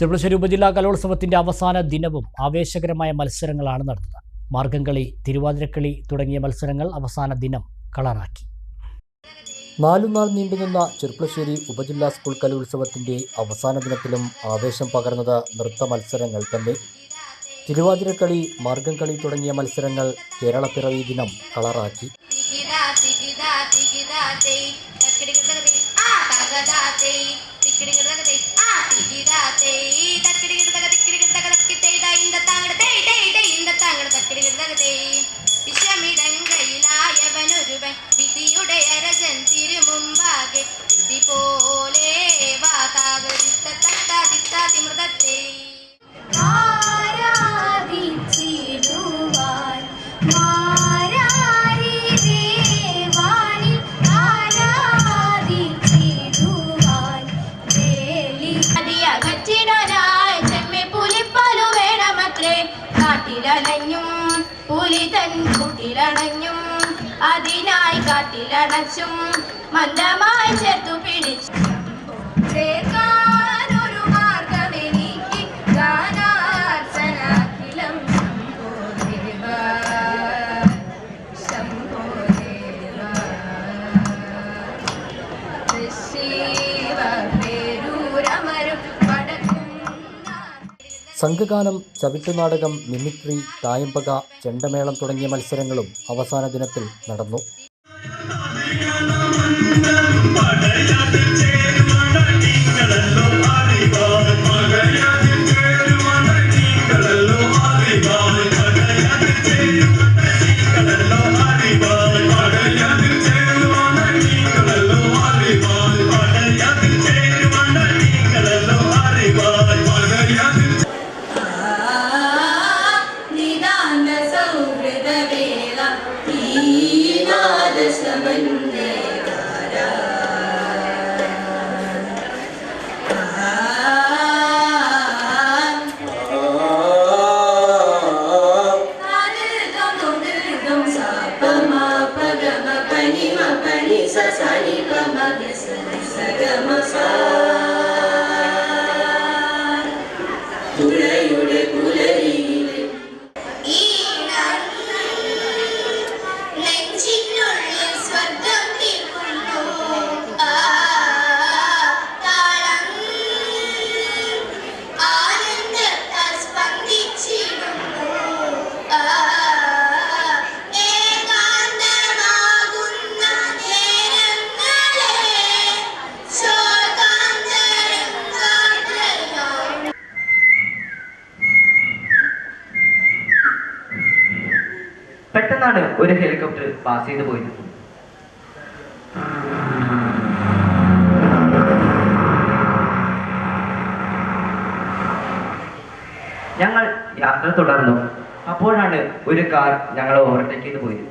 ചെറുപ്പശ്ശേരി ഉപജില്ലാ കലോത്സവത്തിന്റെ അവസാന ദിനവും ആവേശകരമായ മത്സരങ്ങളാണ് നടന്നത്. മാർഗംകളി തിരുവാതിരക്കളി തുടങ്ങിയ മത്സരങ്ങൾ അവസാന ദിനം കളറാക്കി. നാലുനാൾ നീണ്ടുനിന്ന ചെറുപ്പശ്ശേരി ഉപജില്ലാ സ്കൂൾ കലോത്സവത്തിന്റെ അവസാന ദിനത്തിലും ആവേശം പകർന്നത് നൃത്ത മത്സരങ്ങൾ തന്നെ. തിരുവാതിരക്കളി മാർഗംകളി തുടങ്ങിയ മത്സരങ്ങൾ കേരളപ്പിറവി ദിനം കളറാക്കി. വിഷമിടങ്കയിലായവനൊരുവൻ വിധിയുടെ അരജൻ തിരുമുമ്പാകെ വിധി പോലെ വാതാവരിത്ത കാട്ടിലണഞ്ഞും പുലി തൻ കുട്ടിലണഞ്ഞും അതിനായി കാട്ടിലണച്ചും മന്ദമായി ചേർത്തു പിടിച്ചു. സംഘഗാനം ചവിട്ടുനാടകം മിമിക്രി തായമ്പക ചെണ്ടമേളം തുടങ്ങിയ മത്സരങ്ങളും അവസാന ദിനത്തിൽ നടന്നു. പെട്ടെന്നാണ് ഒരു ഹെലികോപ്റ്റർ പാസ് ചെയ്ത് പോയത് ഞങ്ങൾ യാത്ര തുടർന്നു. അപ്പോഴാണ് ഒരു കാർ ഞങ്ങളെ ഓവർടേക്ക് ചെയ്ത് പോയത്.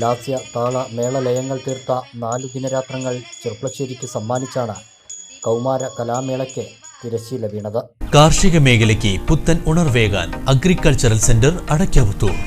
ലാസ്യ താള മേളലയങ്ങൾ തീർത്ത നാലു ദിനരാത്രങ്ങൾ ചെറുപ്പശ്ശേരിക്ക് സമ്മാനിച്ചാണ് കൗമാര കലാമേളയ്ക്ക് തിരശ്ശീല വീണത്. കാർഷിക മേഖലയ്ക്ക് പുത്തൻ ഉണർവേകാൻ അഗ്രികൾച്ചറൽ സെന്റർ അടയ്ക്കാവുത്തൂർ